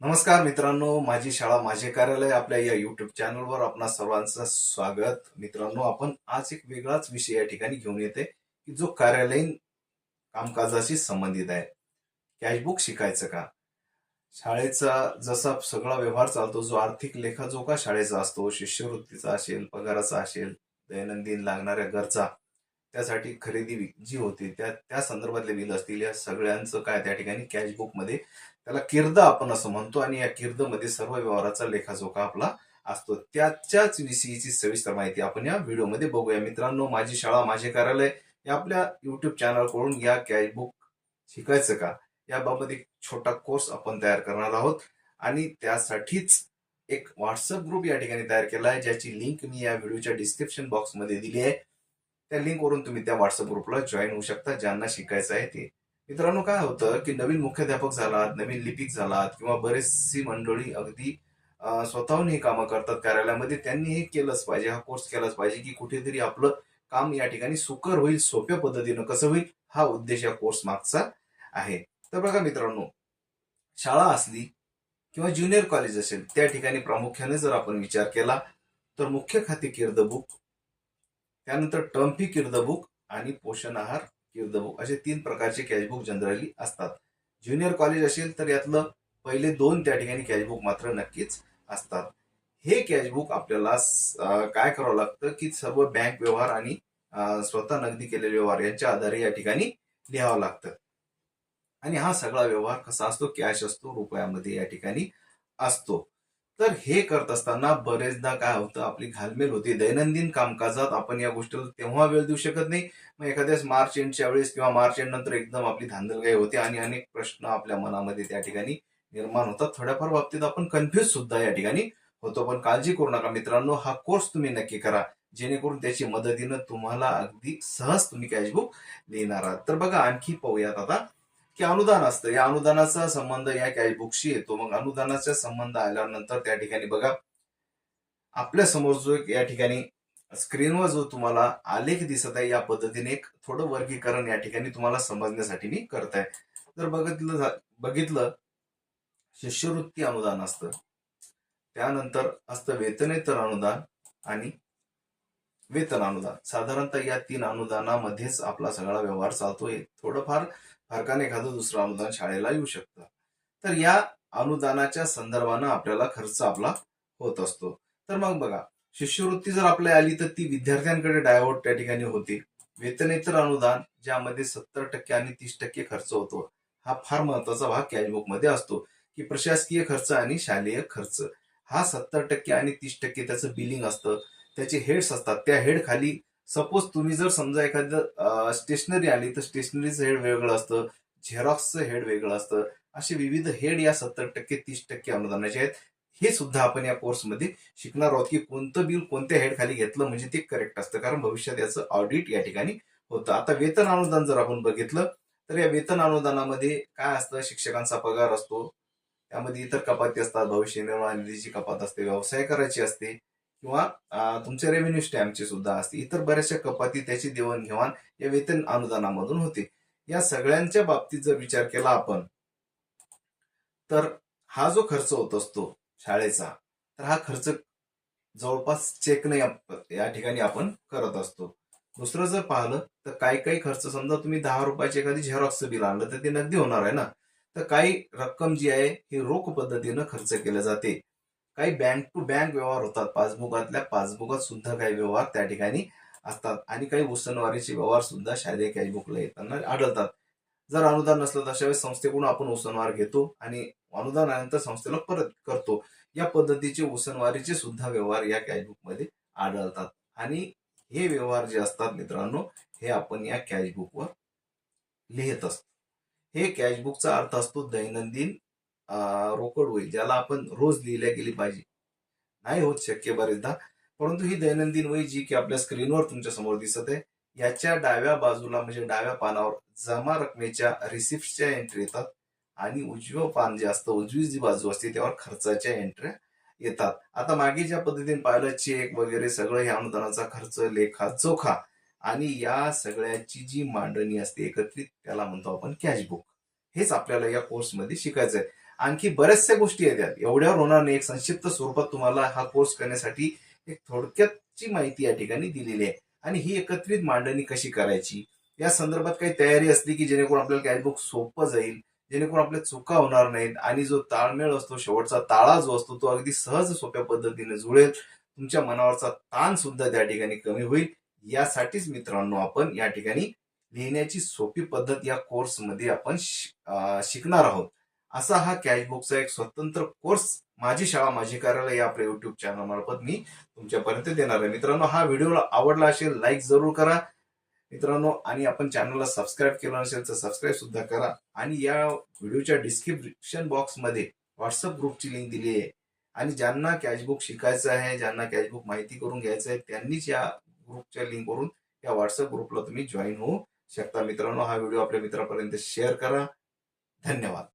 नमस्कार मित्रांनो माझी शाळा माझे कार्यालय आपल्या या युट्यूब चॅनलवर आपणा सर्वांचं स्वागत. मित्रांनो आपण आज एक वेगळाच विषय या ठिकाणी घेऊन येते की जो कार्यालयीन कामकाजाशी संबंधित आहे. कॅशबुक शिकायचं का? शाळेचा जसा सगळा व्यवहार चालतो जो आर्थिक लेखाजोखा शाळेचा असतो शिष्यवृत्तीचा असेल पगाराचा असेल दैनंदिन लागणाऱ्या गरजा त्यासाठी खरेदी जी होती त्या त्या संदर्भातले बिल असतील या सगळ्यांचं काय त्या ठिकाणी कॅशबुकमध्ये त्याला किर्द आपण असं म्हणतो आणि या किर्दमध्ये सर्व व्यवहाराचा लेखाजोखा आपला असतो. त्याच्याच विषयीची सविस्तर माहिती आपण या व्हिडिओमध्ये बघूया. मित्रांनो माझी शाळा माझे कार्यालय या आपल्या युट्यूब चॅनलकडून या कॅशबुक शिकायचं का? याबाबत एक छोटा कोर्स आपण तयार करणार आहोत. आणि त्यासाठीच एक व्हॉट्सअप ग्रुप या ठिकाणी तयार केला आहे ज्याची लिंक मी या व्हिडिओच्या डिस्क्रिप्शन बॉक्समध्ये दिली आहे. त्या लिंकवरून तुम्ही त्या व्हॉट्सअप ग्रुपला जॉईन होऊ शकता ज्यांना शिकायचं आहे ते. मित्रांनो काय होतं की नवीन मुख्याध्यापक झालात नवीन लिपिक झालात किंवा बरेचशी मंडळी अगदी स्वतःहून हे कामं करतात कार्यालयामध्ये त्यांनी हे केलंच पाहिजे हा कोर्स केलाच पाहिजे की कुठेतरी आपलं काम या ठिकाणी सुकर होईल सोप्या पद्धतीनं कसं होईल हा उद्देश या कोर्स मागचा आहे. तर बघा मित्रांनो शाळा असली किंवा ज्युनियर कॉलेज असेल त्या ठिकाणी प्रामुख्याने जर आपण विचार केला तर मुख्य खाते किर्द बुक त्यानंतर टर्म फी द बुक आणि पोषण आहार किर्द बुक असे तीन प्रकारचे कॅशबुक जनरली असतात. ज्युनियर कॉलेज असेल तर यातलं पहिले दोन त्या ठिकाणी कॅशबुक मात्र नक्कीच असतात. हे कॅशबुक आपल्याला काय करावं लागतं की सर्व बँक व्यवहार आणि स्वतः नगदी केलेले व्यवहार यांच्या आधारे या ठिकाणी लिहावं लागतं. आणि हा सगळा व्यवहार कसा असतो? कॅश असतो रुपयामध्ये या ठिकाणी असतो. तर हे करत असताना बरेचदा काय होतं आपली घालमेल होती. दैनंदिन कामकाजात आपण या गोष्टीला तेव्हा वेळ देऊ शकत नाही. मग एखाद्याच मार्च एंडच्या वेळेस किंवा मार्च एंड नंतर एकदम आपली धांदलगाई होते आणि अनेक प्रश्न आपल्या मनामध्ये त्या ठिकाणी निर्माण होतात. थोड्याफार बाबतीत आपण कन्फ्युज सुद्धा या ठिकाणी होतो. पण काळजी करू नका मित्रांनो हा कोर्स तुम्ही नक्की करा. जेणेकरून त्याची मदतीनं तुम्हाला अगदी सहज तुम्ही कॅशबुक लिहिणार आहात. तर बघा आणखी पाहूयात आता. की अनुदान असतं. या अनुदानाचा संबंध या कॅशबुकशी येतो. मग अनुदानाचा संबंध आल्यानंतर त्या ठिकाणी बघा. आपल्यासमोर जो एक या ठिकाणी स्क्रीनवर जो तुम्हाला आलेख दिसत आहे या पद्धतीने एक थोडं वर्गीकरण या ठिकाणी तुम्हाला समजण्यासाठी मी करताय. जर बघितलं बघितलं शिष्यवृत्ती अनुदान असतं. त्यानंतर असतं वेतनेतर अनुदान आणि वेतन अनुदान. साधारणतः या तीन अनुदानामध्येच आपला सगळा व्यवहार चालतोय. थोडंफार फरकाने एखादं दुसरं अनुदान शाळेला येऊ शकतं. तर या अनुदानाच्या संदर्भानं आपल्याला खर्च आपला होत असतो. तर मग बघा शिष्यवृत्ती जर आपल्या आली तर ती विद्यार्थ्यांकडे डायव्हर्ट त्या ठिकाणी होते. वेतनेतर अनुदान ज्यामध्ये सत्तर टक्के आणि तीस टक्के खर्च होतो हा फार महत्त्वाचा भाग कॅशबुकमध्ये असतो की प्रशासकीय खर्च आणि शालेय खर्च. हा सत्तर टक्के आणि तीस टक्के त्याचं बिलिंग असतं. त्याचे हेड्स असतात. त्या हेड खाली सपोज तुम्ही जर समजा एखादं स्टेशनरी आली तर स्टेशनरीचं हेड वेगळं असतं झेरॉक्सचं हेड वेगळं असतं. असे विविध हेड या सत्तर टक्के तीस टक्के अनुदानाचे आहेत. हे सुद्धा आपण या कोर्समध्ये शिकणार आहोत की कोणतं बिल कोणत्या हेड खाली घेतलं म्हणजे ते करेक्ट असतं. कारण भविष्यात याचं ऑडिट या ठिकाणी होतं. आता वेतन अनुदान जर आपण बघितलं तर या वेतन अनुदानामध्ये काय असतं? शिक्षकांचा पगार असतो. त्यामध्ये इतर कपाती असतात. भविष्य निर्माण निधीची कपात असते. व्यवसाय करायची असते. किंवा तुमचे तुमच्या रेव्हेन्यू स्टॅम्पची सुद्धा असते इतर बऱ्याचशा कपाती त्याची देवाणघेवाण या वेतन अनुदानामधून होते. या सगळ्यांच्या बाबतीत जर विचार केला आपण तर हा जो खर्च होत असतो शाळेचा तर हा खर्च जवळपास चेकने या ठिकाणी आपण करत असतो. दुसरं जर पाहिलं तर काही काही खर्च समजा तुम्ही दहा रुपयाची एखादी झेरॉक्सचं बिल आणलं तर ते नगदी होणार आहे ना. तर काही रक्कम जी आहे ही रोख पद्धतीनं खर्च केले जाते. काही बँक टू बँक व्यवहार होतात. पासबुकातल्या पासबुकात सुद्धा काही व्यवहार त्या ठिकाणी असतात. आणि काही उसनवारीचे व्यवहार सुद्धा शालेय कॅशबुकला येताना आढळतात. जर अनुदान नसलं तर अशा वेळेस संस्थेकडून आपण उसनवार घेतो आणि अनुदान आल्यानंतर संस्थेला परत करतो. या पद्धतीचे उसनवारीचे सुद्धा व्यवहार या कॅशबुकमध्ये आढळतात. आणि हे व्यवहार जे असतात मित्रांनो हे आपण या कॅशबुकवर लिहित असतो. हे कॅशबुकचा अर्थ असतो दैनंदिन रोकड होईल ज्याला आपण रोज लिहिल्या गेली पाहिजे. नाही होत शक्य बरेचदा. परंतु ही दैनंदिन वही जी की आपल्या स्क्रीनवर तुमच्यासमोर दिसत आहे याच्या डाव्या बाजूला म्हणजे डाव्या पानावर जमा रकमेच्या रिसिप्टच्या एंट्री येतात आणि उजवं पान जे असतं उजवी जी बाजू असते त्यावर खर्चाच्या एंट्र्या येतात. आता मागे ज्या पद्धतीने पाहिलं चेक वगैरे सगळं हे अनुदानाचा खर्च लेखा चोखा आणि या सगळ्याची जी मांडणी असते एकत्रित त्याला म्हणतो आपण कॅशबुक हेच आपल्याला या कोर्समध्ये शिकायचं आहे आणखी बऱ्याचशा गोष्टी येतात एवढ्यावर होणार नाही. एक संक्षिप्त स्वरूपात तुम्हाला हा कोर्स करण्यासाठी एक थोडक्यातची माहिती या ठिकाणी दिलेली आहे. आणि ही एकत्रित मांडणी कशी करायची? या संदर्भात काही तयारी असली की जेणेकरून आपल्याला कॅशबुक सोपं जाईल जेणेकरून आपल्या चुका होणार नाहीत आणि जो ताळमेळ असतो शेवटचा ताळा जो असतो तो अगदी सहज सोप्या पद्धतीने जुळेल. तुमच्या मनावरचा ताण सुद्धा त्या ठिकाणी कमी होईल. यासाठीच मित्रांनो आपण या ठिकाणी लिहिण्याची सोपी पद्धत या कोर्समध्ये आपण शि- शिकणार आहोत. असा हा कॅशबुकचा एक स्वतंत्र कोर्स माझी शाळा माझी कार्यालय या आपल्या युट्यूब चॅनल मार्फत मी तुमच्यापर्यंत देणार आहे. मित्रांनो हा व्हिडिओ आवडला असेल लाईक जरूर करा. मित्रांनो आणि आपण चॅनलला सबस्क्राईब केलं नसेल तर सबस्क्राईब सुद्धा करा. आणि या व्हिडिओच्या डिस्क्रिप्शन बॉक्समध्ये व्हॉट्सअप ग्रुपची लिंक दिली आहे. आणि ज्यांना कॅशबुक शिकायचं आहे ज्यांना कॅशबुक माहिती करून घ्यायचं आहे त्यांनीच या ग्रुपच्या लिंकवरून या व्हॉट्सअप ग्रुपला तुम्ही जॉईन होऊ शकता. मित्रांनो हा व्हिडिओ आपल्या मित्रापर्यंत शेअर करा. धन्यवाद.